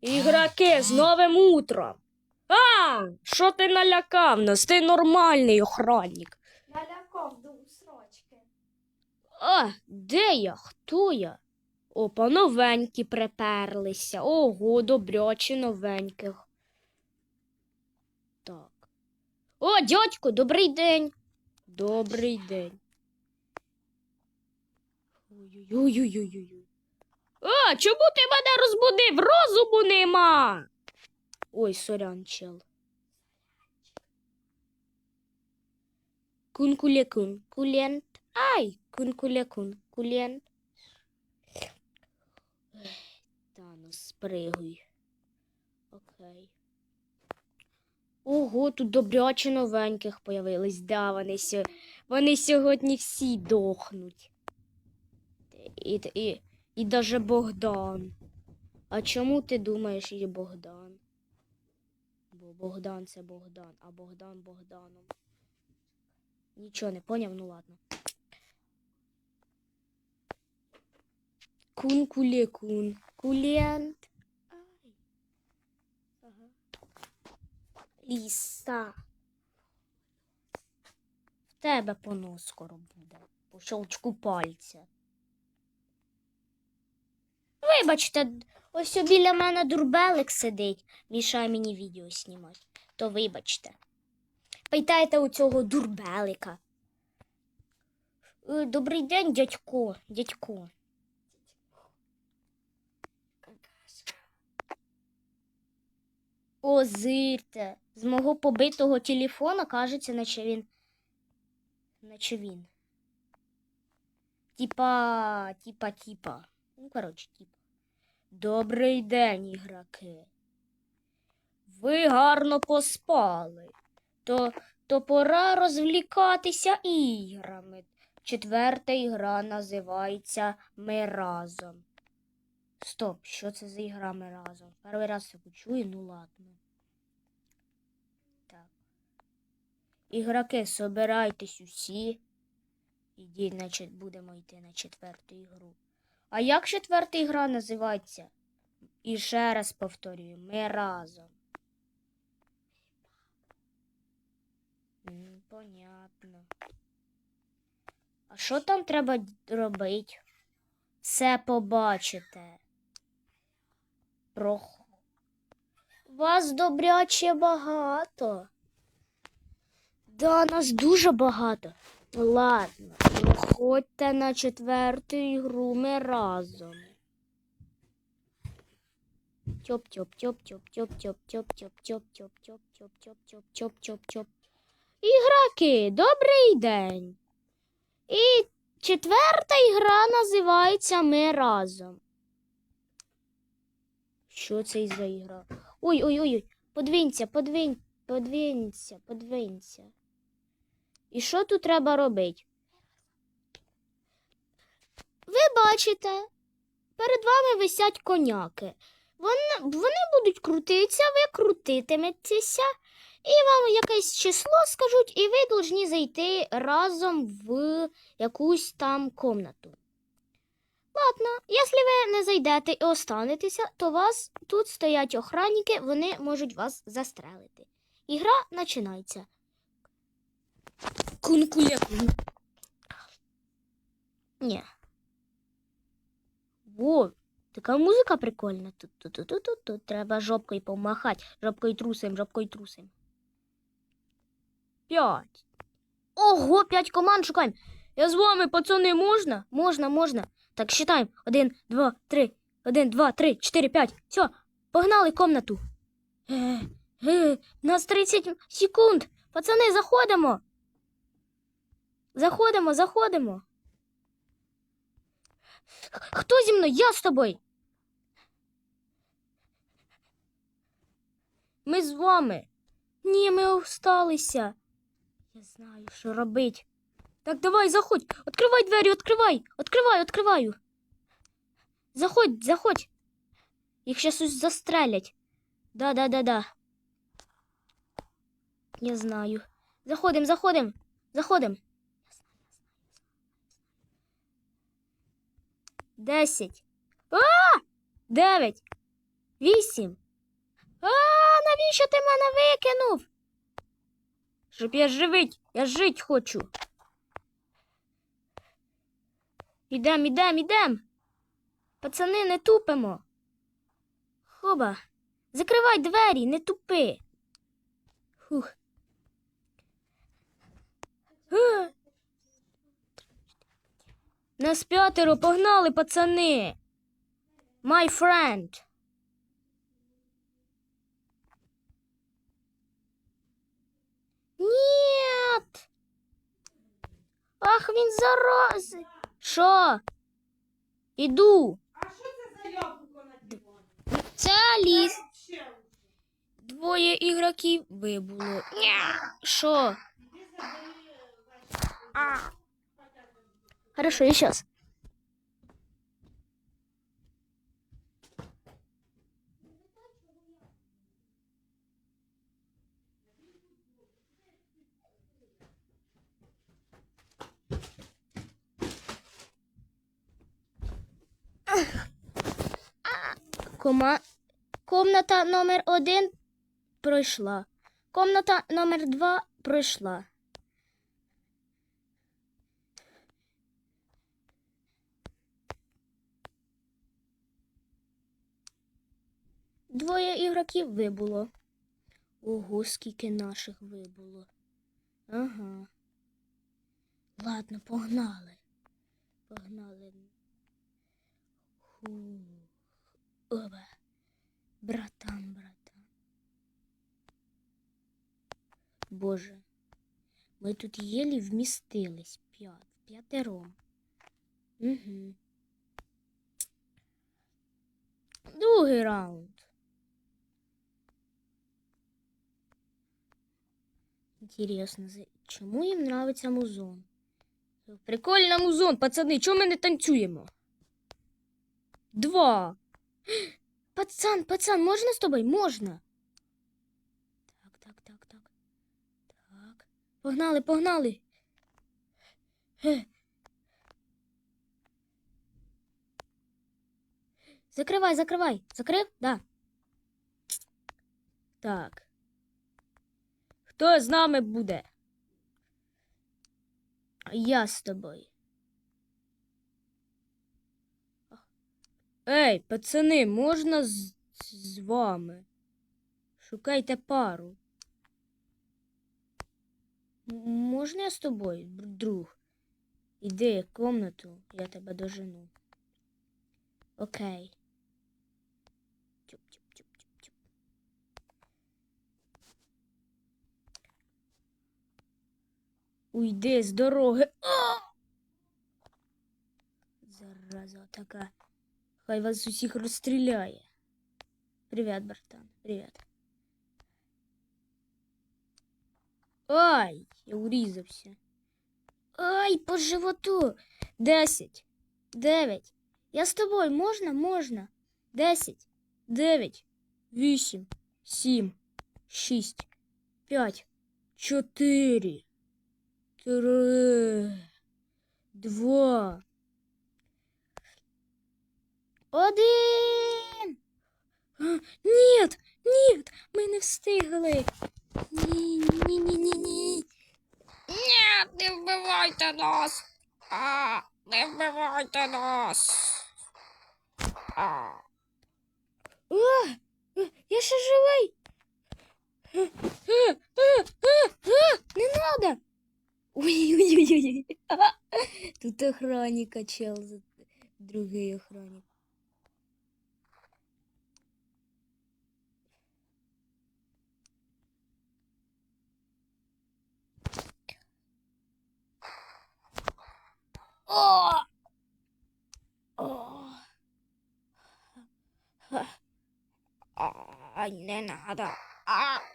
Ігроки з новим утром. А, що ти налякав нас? Ти нормальний охранник. Налякав до усрочки. А, де я? Хто я? Опа, новенькі приперлися. Ого, добрячі новеньких. Так. О, дядько, добрий день. Добрий день. Ой-ой-ой-ой-ой. А, чому ти мене розбудив? Розуму нема. Ой, сорян, чел. Кун-куле-кун. Кулент. Ай, кун-куле-кун. Кулент. Та ну спригуй. Окей. Ого, тут добряче новеньких появились. Да, вони, сьо... вони сьогодні всі дохнуть. І, і, і даже Богдан. А чому ти думаєш і Богдан? Бо Богдан це Богдан, а Богдан Богданом. Нічого не поняв, ну ладно. Кун куле кун. Кулент. Ай. Ага. Ліса. В тебе понос скоро буде. По щелчку пальця. Вибачте, ось біля мене дурбелик сидить, мішає мені відео знімати. То вибачте. Питайте у цього дурбелика. Е, Добрий день, дядько, дядько. Зирте. З мого побитого телефона кажеться, наче він. Наче він. Типа, типа, типа. Ну, коротше, типа. Добрий день, ігроки. Ви гарно поспали. То, то пора розвлікатися іграми. Четверта ігра називається Ми разом. Стоп, що це за ігра ми разом? Перший раз таку чую, ну ладно. Так. Ігроки, собирайтесь усі. Ідіть, значить, будемо йти на четверту ігру. А як четверта ігра називається? І ще раз повторюю, ми разом. Понятно. А що там треба робити? Все побачите. Прох... Вас добряче багато. Да, нас дуже багато. Ладно, проходьте на четверту ігру ми разом. Тьоп тьоп тьоп тьоп тьоп тьоп тьоп тьоп тьоп тьоп тьоп тьоп тьоп тьоп тьоп тьоп тьоп Ігроки, добрий день. І четверта ігра називається Ми разом. Що це за ігра? Ой, ой, ой, ой. Подвинься, подвинь, подвинься, подвинься. І що тут треба робити? Ви бачите, перед вами висять коняки. Вони, вони будуть крутитися, ви крутитиметеся, і вам якесь число скажуть, і ви повинні зайти разом в якусь там комнату. Ладно, якщо ви не зайдете і останетеся, то вас тут стоять охранники, вони можуть вас застрелити. Ігра починається. Кункулякун. Ні. Во, така музика прикольна. Тут, тут, тут, тут, тут, тут. Треба жопкою помахати. Жопкою трусим, жопкою трусим. П'ять. Ого, п'ять команд шукаємо. Я з вами, пацани, можна? Можна, можна. Так, считаємо. Один, два, три. Один, два, три, чотири, п'ять. Все, погнали комнату. Е, е, нас 30 секунд. Пацани, заходимо. Заходимо, заходимо. Хто зі мною? Я з тобою. Ми з вами. Ні, ми осталися. Я знаю, що робить. Так, давай, заходь. Откривай двері, відкривай. Відкривай, відкриваю. Заходь, заходь. Їх щас ось застрелять. Да, да, да, да. Я знаю. Заходим, заходим. Заходим. Десять. А! Дев'ять. Вісім. А, навіщо ти мене викинув? Щоб я живить, я жить хочу. Ідем, ідем, ідем. Пацани, не тупимо. Хоба, закривай двері, не тупи. Фух. Е. Нас п'ятеро погнали, пацани. My friend. Нет. Ах, він зараз. Що? Іду. А що це за яблуко на дивані? Це Аліс. Ще Двоє ігроків вибуло. Що? іди забери весь. Хорошо, я сейчас. Кома... Комната номер один пройшла. Комната номер два пройшла. Двоє ігроків вибуло. Ого, скільки наших вибуло. Ага. Ладно, погнали. Погнали. Ху. Оба. Братан, братан. Боже. Ми тут єлі вмістились п'ят, п'ятером. Угу. Другий раунд. Интересно, чому їм нравиться музон? Прикольно музон, пацани, чому ми не танцюємо? Два. Пацан, пацан, можна з тобою? Можна. Так, так, так, так. Так. Погнали, погнали. Закривай, закривай. Закрив? Да. Так. Хто з нами буде? Я з тобою. Ей, пацани, можна з, з вами? Шукайте пару. Можна я з тобою, друг? Іди в комнату, я тебе дожену. Окей. Уйди з дороги. А! Зараза така. Хай вас усіх розстріляє. Привіт, братан. Привіт. Ай, я урізався. Ай, по животу. Десять. Дев'ять. Я з тобою можна? Можна. Десять. Дев'ять. Вісім. Сім. Шість. П'ять. Чотири. Три. Два. Один. А, Нет, нет, ми не встигли. Ні, ні, ні, ні, ні. Ні, не вбивайте нас! А, не вбивайте нас! А. А, я ще живий. А, а, а, а, а, не надо. Ой-ой-ой. Тут охранник качал, за- другий охранник. О! О! Ай, не надо. А, а.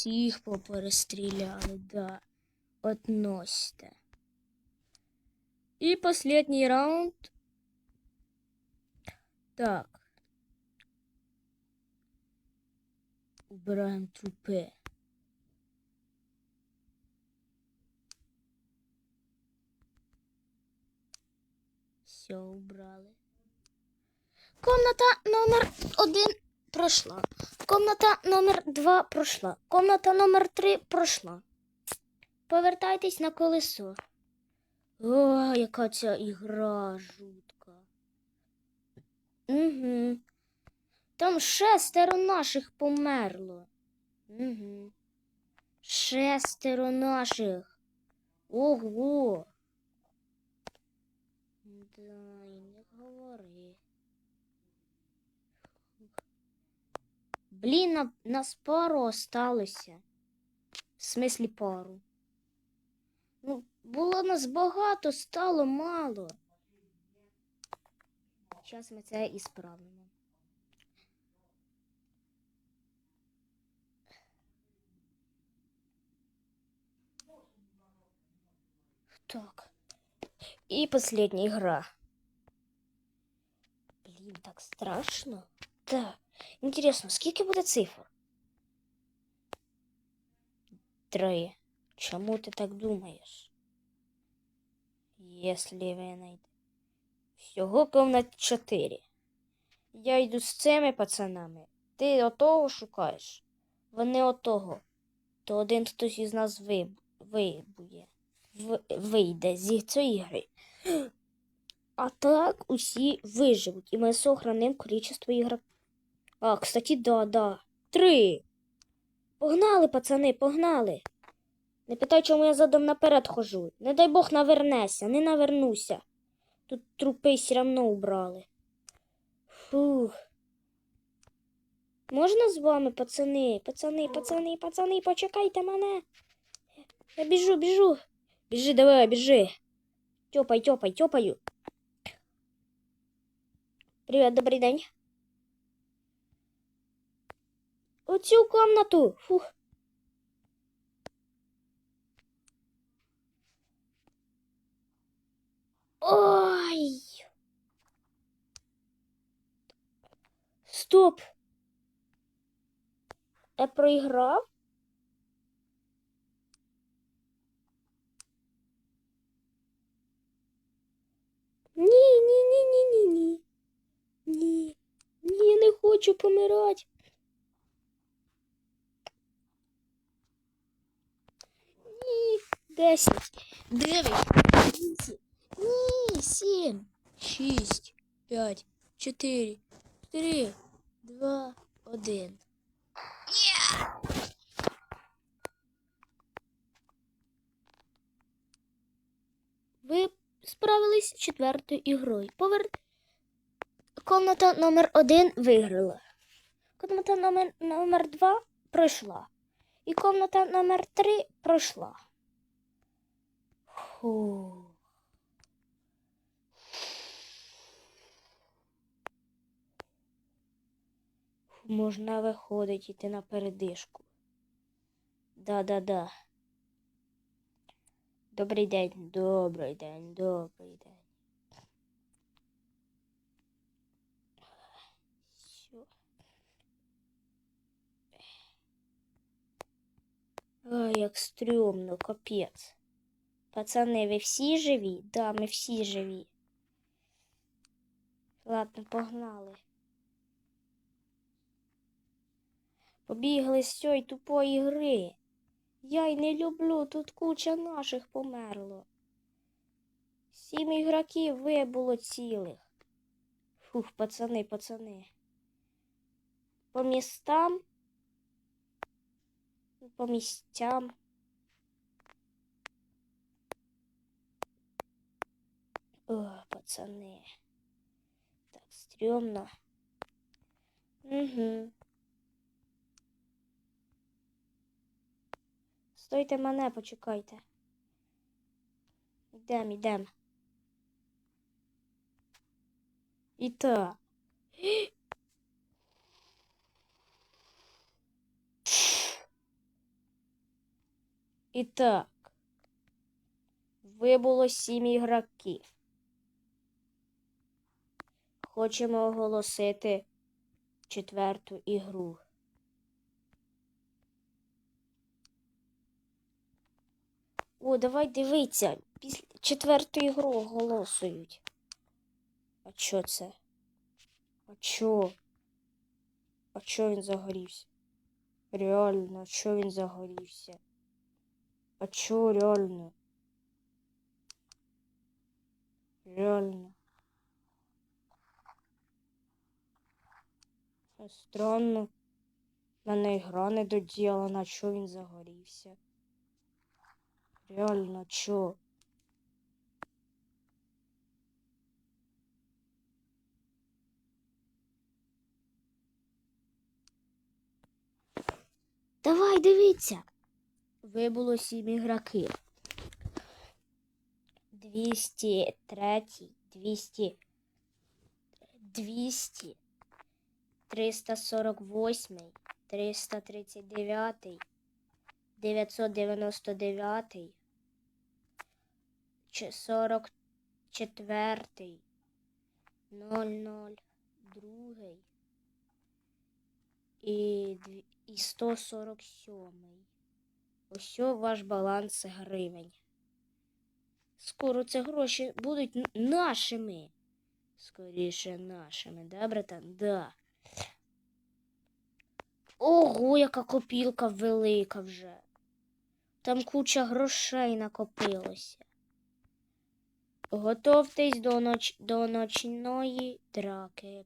Всіх поперестріляли, да. Относьте. І последній раунд. Так. Убираємо трупи. Все, убрали. Комната номер один Пройшла. Комната номер два пройшла. Комната номер три пройшла. Повертайтесь на колесо. О, яка ця ігра жутка. Угу. Там шестеро наших померло. Угу. Шестеро наших. Ого. Да, і не говори. Блін, на, нас пару осталося. В смислі пару. Ну, було нас багато, стало мало. Зараз ми це і справимо. Так. И последняя игра. Блин, так страшно. Да. Интересно, скільки буде цифр? Три. Чому ти так думаєш? Если ви знайдете. Всього комнат чотири. Я йду з цими пацанами. Ти отого шукаєш. Вони отого. То один хтось із нас виб... вибує. В... Вийде зі цієї гри. А так усі виживуть, і ми сохраним количество ігрок. А, кстати, да, да. Три. Погнали, пацани, погнали. Не питай, чому я задом наперед хожу. Не дай Бог навернеся, не навернуся. Тут трупи все равно убрали. Фух. Можна з вами, пацани? Пацани, пацани, пацани, почекайте мене. Я біжу, біжу. Біжи, давай, біжи. Тьопай, тьопай, тьопаю. Привіт, добрий день. Оцю комнату. Фух. Ой. Стоп. Я проіграв? Ні, ні, ні, ні, ні, ні. Ні. Ні, не хочу помирати. Ні, десять, дев'ять, вісім, ні, сім, шість, п'ять, чотири, три, два, один. Ви справились з четвертою ігрою. Повер... Комната номер один виграла. Комната номер, номер два пройшла. І комната номер три пройшла. Фу. Можна виходить іти на передишку. Да-да-да. Добрий день, добрий день, добрий день. Всё. Ай, як стрьомно, капець. Пацани, ви всі живі? Да, ми всі живі. Ладно, погнали. Побігли з цієї тупої гри. Я й не люблю, тут куча наших померло. Сім ігроків вибуло цілих. Фух, пацани, пацани. По містам. По місцям. О, пацани. Так стрьомно. Угу. Стойте мене, почекайте. Ідем, ідем. І так. І так. Вибуло сім ігроків. Хочемо оголосити четверту ігру. О, давай дивиться. Після четвертої гру оголосують. А чо це? А чо? А чо він загорівся? Реально, а чо він загорівся? А чо реально? Реально. Странно. Мене ігра не доділана, чо він загорівся? Реально, чо? Давай, дивіться. Вибуло сім ігроків. 203, 200, 200, 348, 339, 999, 44, 00, другий і, 147. Ось ваш баланс гривень. Скоро це гроші будуть нашими. Скоріше нашими, да, братан? Да. Ого, яка копілка велика вже. Там куча грошей накопилося. Готовтесь до, ноч... до ночної драки.